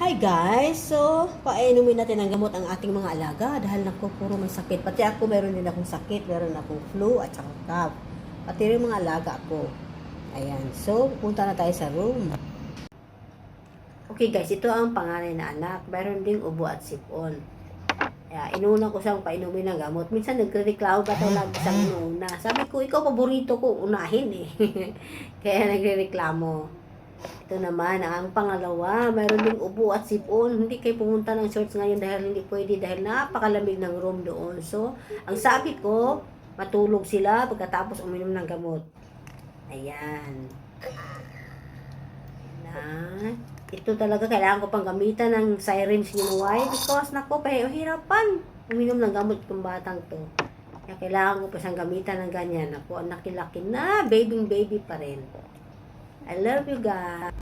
Hi guys! So, painumin natin ng gamot ang ating mga alaga dahil naku, puro may sakit. Pati ako, meron din akong sakit. Meron akong flu at saka cough. Pati rin mga alaga ko. Ayan. So, punta na tayo sa room. Okay guys, ito ang panganay na anak. Meron ding ubo at sipon. Kaya, inuna ko siyang painumin ng gamot. Minsan nagre-reklamo ba ito lagi sa inuna. Sabi ko, ikaw paborito ko unahin eh. Kaya nagre-reklamo. Ito naman, ang pangalawa, mayroon ding ubo at sipon. Hindi kayo pumunta ng shorts ngayon dahil hindi pwede dahil napakalamig ng room doon. So, ang sabi ko, matulog sila pagkatapos uminom ng gamot. Ayan. Na, ito talaga kailangan ko pang gamitan ng syringe ni Why because nako, pahihirapan uminom ng gamot itong batang to. Kaya kailangan ko pa siyang gamitan ng ganyan. Ako, ang laki-laki na, baby baby pa rin. I love you guys.